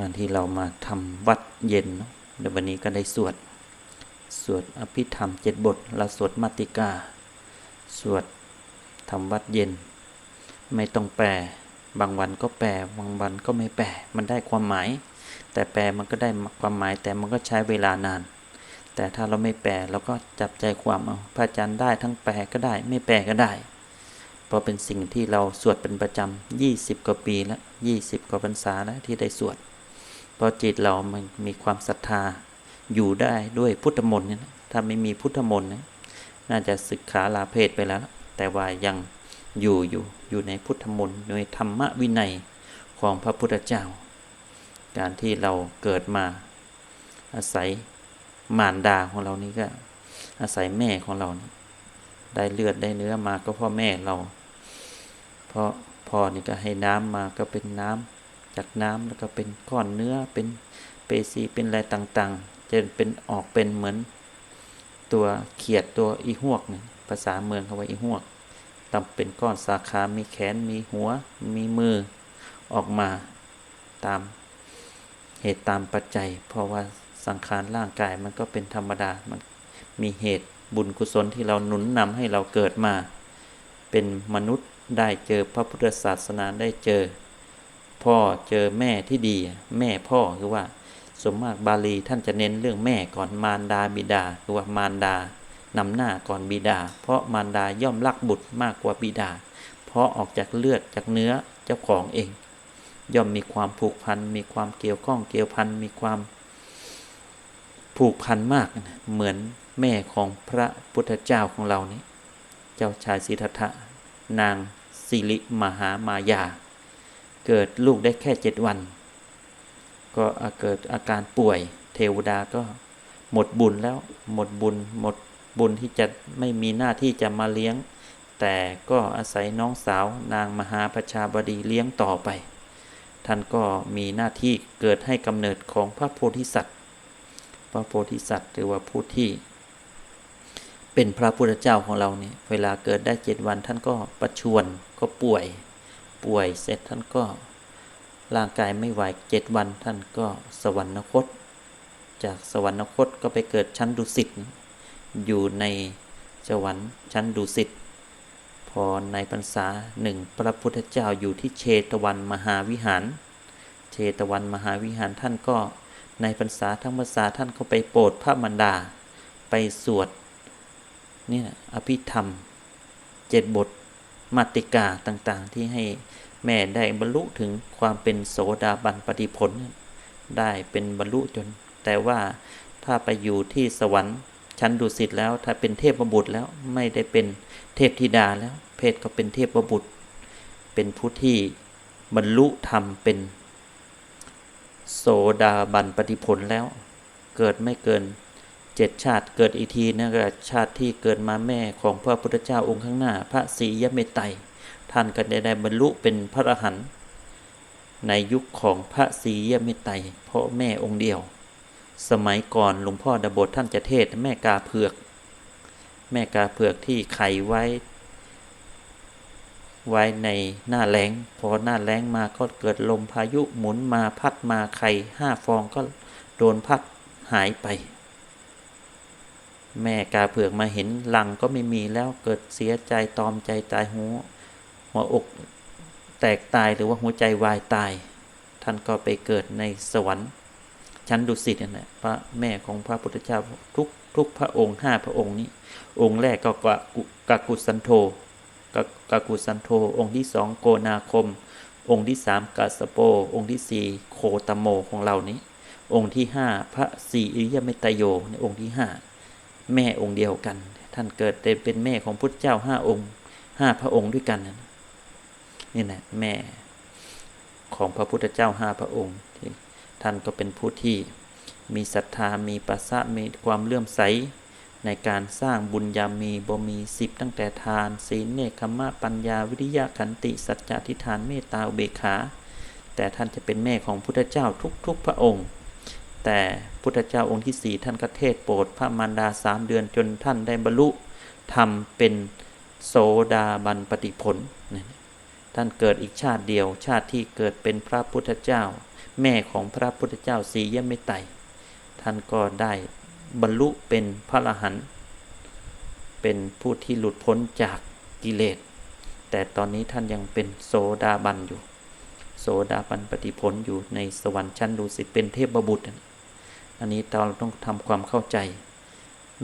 การที่เรามาทำวัดเย็นเนอะเดี๋ยววันนี้ก็ได้สวด สวดอภิธรรมเจ็ดบทเราสวดมาติกา สวดทำวัดเย็น ไม่ต้องแปล บางวันก็แปล บางวันก็ไม่แปล มันได้ความหมาย แต่แปลมันก็ได้ความหมาย แต่มันก็ใช้เวลานาน แต่ถ้าเราไม่แปลเราก็จับใจความเอา พระอาจารย์ได้ทั้งแปลก็ได้ ไม่แปลก็ได้ เพราะเป็นสิ่งที่เราสวดเป็นประจำยี่สิบกว่าปีแล้วยี่สิบกว่าพรรษาแล้วที่ได้สวด พราะจิตเรามันมีความศรัทธาอยู่ได้ด้วยพุทธมนต์เนี่ยนะถ้าไม่มีพุทธมนต์นะน่าจะศึกขาลาเพศไปแล้ว แต่ว่ายังอยู่อยู่อยู่ในพุทธมนต์ในธรรมวินัยของพระพุทธเจ้า การที่เราเกิดมาอาศัยมารดาของเรานี่ก็อาศัยแม่ของเรานี่ได้เลือดได้เนื้อมาก็พ่อแม่เรา เพราะพ่อนี่ก็ให้น้ำมาก็เป็นน้ำ จากน้ำแล้วก็เป็นก้อนเนื้อเป็นเปซีเป็นอะไรต่างๆ จะเป็นออกเป็นเหมือนตัวเขียดตัวอีหวกเนี่ยภาษาเมืองเขาว่าอีหวกตำเป็นก้อนสาขา มีแขน มีหัว มีมือออกมาตามเหตุตามปัจจัย เพราะว่าสังขารร่างกายมันก็เป็นธรรมดา มันมีเหตุบุญกุศลที่เราหนุนนำให้เราเกิดมา เป็นมนุษย์ได้เจอพระพุทธศาสนาได้เจอ พ่อเจอแม่ที่ดี แม่พ่อคือว่าสมมากบาลีท่านจะเน้นเรื่องแม่ก่อนมารดาบิดาคือว่ามารดานำหน้าก่อนบิดา เพราะมารดาย่อมรักบุตรมากกว่าบิดา เพราะออกจากเลือดจากเนื้อเจ้าของเอง ย่อมมีความผูกพันมีความเกี่ยวข้องเกี่ยวพันมีความผูกพันมากนะเหมือนแม่ของพระพุทธเจ้าของเรานี่เจ้าชายสิทธัตถะนางสิริมหามายา เกิดลูกได้แค่เจ็ดวัน ก็เกิดอาการป่วย เทวดาก็หมดบุญแล้วหมดบุญหมดบุญที่จะไม่มีหน้าที่จะมาเลี้ยง แต่ก็อาศัยน้องสาวนางมหาประชาบดีเลี้ยงต่อไป ท่านก็มีหน้าที่เกิดให้กำเนิดของพระโพธิสัตว์ พระโพธิสัตว์หรือว่าผู้ที่ เป็นพระพุทธเจ้าของเราเนี่ยเวลาเกิดได้เจ็ดวันท่านก็ประชวรก็ป่วย ป่วยเสร็จท่านก็ร่างกายไม่ไหวเจ็ดวันท่านก็สวรรคต จากสวรรคตก็ไปเกิดชั้นดุสิตอยู่ในสวรรค์ชั้นดุสิตพอในพรรษาหนึ่งพระพุทธเจ้าอยู่ที่เชตวันมหาวิหาร เชตวันมหาวิหารท่านก็ในพรรษาทั้งพรรษาท่านก็ไปโปรดพระมารดา ไปสวดนี่นะอภิธรรมเจ็ดบท มาติกาต่างๆ ที่ให้แม่ได้บรรลุถึงความเป็นโสดาบันปฏิผล ได้เป็นบรรลุจน แต่ว่าถ้าไปอยู่ที่สวรรค์ชั้นดุสิตแล้วถ้าเป็นเทพบุตรแล้วไม่ได้เป็นเทพธิดาแล้ว เพศก็เป็นเทพบุตร เป็นผู้ที่บรรลุธรรมเป็นโสดาบันปฏิผลแล้ว เกิดไม่เกิน เจ็ดชาติเกิดอีกทีนะก็ชาติที่เกิดมาแม่ของพระพุทธเจ้าองค์ข้างหน้า พระศรียเมตไตรท่านก็ได้ได้บรรลุเป็นพระอรหันต์ในยุคของพระศรียเมตไตรเพราะแม่องค์เดียว สมัยก่อนหลวงพ่อดบทท่านจะเทศแม่กาเผือก แม่กาเผือกที่ไขไว้ ไว้ในหน้าแรงพอหน้าแรงมาก็เกิดลมพายุหมุนมาพัดมาไข่ห้าฟองก็โดนพัดหายไป แม่กาเผือกมาเห็นลังก็ไม่มีแล้วเกิดเสียใจตอมใจตายหัวหัวอกแตกตายหรือว่าหัวใจวายตาย ท่านก็ไปเกิดในสวรรค์ ชั้นดุสิตนั่นแหละพระแม่ของพระพุทธเจ้าทุกทุกพระองค์ห้าพระองค์นี้ องค์แรกก็กะกุกากุสันโธกกากุสันโธองค์ที่สองโกนาคม องค์ที่สามกาสโป องค์ที่สี่โคตโมของเรานี้ องค์ที่ห้าพระสีอิริยเมตโยในองค์ที่ห้า แม่องค์เดียวกัน ท่านเกิดเป็นแม่ของพุทธเจ้าห้าองค์ห้าพระองค์ด้วยกันนี่แหละแม่ของพระพุทธเจ้าห้าพระองค์ท่านก็เป็นผู้ที่มีศรัทธามีปัสสะมีความเลื่อมใส ในการสร้างบุญญามีบ่มีสิบตั้งแต่ทาน ศีลเนคขมะปัญญาวิริยะขันติ สัจจะทิฏฐานเมตตาอุเบกขา แต่ท่านจะเป็นแม่ของพุทธเจ้าทุกๆพระองค์ แต่พุทธเจ้าองค์ที่สี่ท่านก็เทศโปรดพระมารดาสามเดือนจนท่านได้บรรลุทำเป็นโสดาบันปฏิผล ท่านเกิดอีกชาติเดียว ชาติที่เกิดเป็นพระพุทธเจ้า แม่ของพระพุทธเจ้าสียเมตไตรท่านก็ได้บรรลุเป็นพระอรหันต์เป็นผู้ที่หลุดพ้นจากกิเลส แต่ตอนนี้ท่านยังเป็นโสดาบันอยู่ โสดาบันปฏิผลอยู่ในสวรรค์ชั้นดุสิตเป็นเทพบุตร อันนี้เราต้องทำความเข้าใจ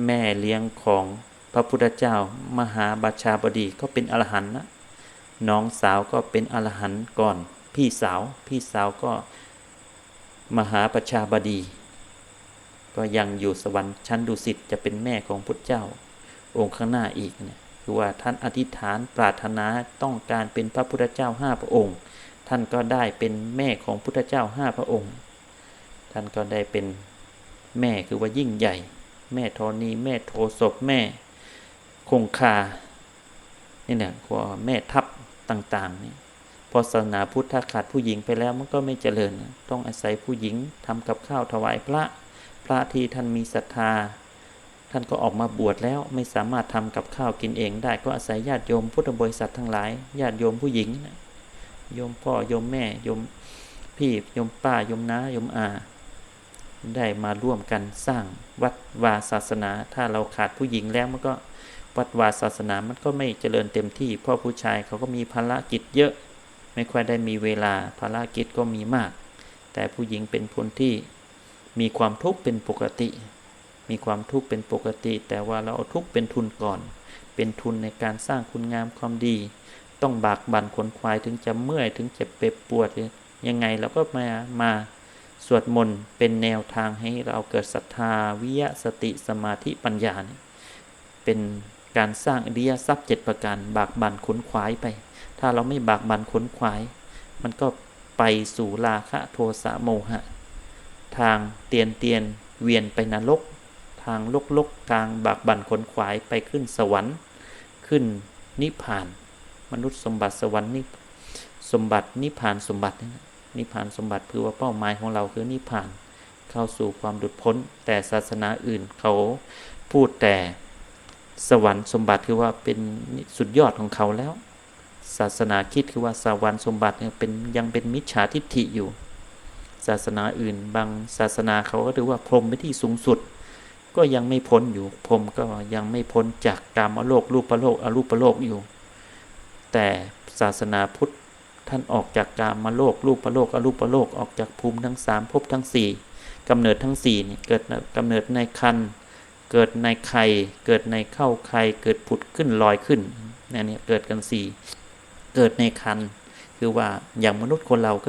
แม่เลี้ยงของพระพุทธเจ้ามหาบาชาบดีก็เป็นอรหันต์นะน้องสาวก็เป็นอรหันต์ก่อน พี่สาวพี่สาวก็มหาประชาบดี ก็ยังอยู่สวรรค์ชั้นดุสิตจะเป็นแม่ของพุทธเจ้า องค์ข้างหน้าอีกเนี่ยคือว่าท่านอธิษฐานปรารถนาต้องการเป็นพระพุทธเจ้าห้าพระองค์ ท่านก็ได้เป็นแม่ของพุทธเจ้าห้าพระองค์ ท่านก็ได้เป็น แม่คือว่ายิ่งใหญ่ แม่ธรณีแม่โทศพแม่คงคานี่เนี่ยว่าแม่ทัพต่างๆนี่พอศาสนาพุทธขาดผู้หญิงไปแล้วมันก็ไม่เจริญ ต้องอาศัยผู้หญิงทำกับข้าวถวายพระ พระที่ท่านมีศรัทธา ท่านก็ออกมาบวชแล้วไม่สามารถทำกับข้าวกินเองได้ก็อาศัยญาติโยมพุทธบริษัททั้งหลายญาติโยมผู้หญิงโยมพ่อโยมแม่โยมพี่โยมป้าโยมน้าโยมอา ได้มาร่วมกันสร้างวัดวาศาสนา ถ้าเราขาดผู้หญิงแล้วมันก็วัดวาศาสนามันก็ไม่เจริญเต็มที่พราะผู้ชายเขาก็มีภารกิจเยอะ ไม่ค่อยได้มีเวลาภารกิจก็มีมาก แต่ผู้หญิงเป็นคนที่มีความทุกข์เป็นปกติ มีความทุกข์เป็นปกติ แต่ว่าเราเอาทุกข์เป็นทุนก่อน เป็นทุนในการสร้างคุณงามความดี ต้องบากบั่นขนควายถึงจะเมื่อยถึงจะเจ็บปวดยังไงเราก็มามา สวดมนต์เป็นแนวทางให้เราเกิดศรัทธาวิยะสติสมาธิปัญญาเนี่ยเป็นการสร้างอริยทรัพย์เจ็ดประการบากบั่นขนขวายไป ถ้าเราไม่บากบั่นขนขวาย มันก็ไปสู่ราคะโทสะโมหะ ทางเตียนเตียนเวียนไปนรก ทางลกลกกลางบากบั่นขนขวายไปขึ้นสวรรค์ ขึ้นนิพพาน มนุษย์สมบัติสวรรค์นิสมบัตินิพพานสมบัตินี่ นิพพานสมบัติคือว่าเป้าหมายของเราคือนิพพานเข้าสู่ความหลุดพ้น แต่ศาสนาอื่นเขาพูดแต่สวรรค์สมบัติคือว่าเป็นสุดยอดของเขาแล้ว ศาสนาคิดคือว่าสวรรค์สมบัติเนี่ยเป็นยังเป็นมิจฉาทิฏฐิอยู่ ศาสนาอื่น บางศาสนาเขาก็ถือว่าพรหมเป็นที่สูงสุด ก็ยังไม่พ้นอยู่พรหมก็ยังไม่พ้นจากกามโลกรูปโลกอรูปโลกอยู่ แต่ศาสนาพุทธ ท่านออกจากกามาโลกรูประโลกอรูปประโลกออกจากภูมิทั้งสามภพทั้งสี่กำเนิดทั้งสี่นี่เกิดกำเนิดในคันเกิดในไข่เกิดในเข้าไข่เกิดผุดขึ้นลอยขึ้นนี่เนี่ยเกิดกันสี่เกิดในคันคือว่าอย่างมนุษย์คนเราก็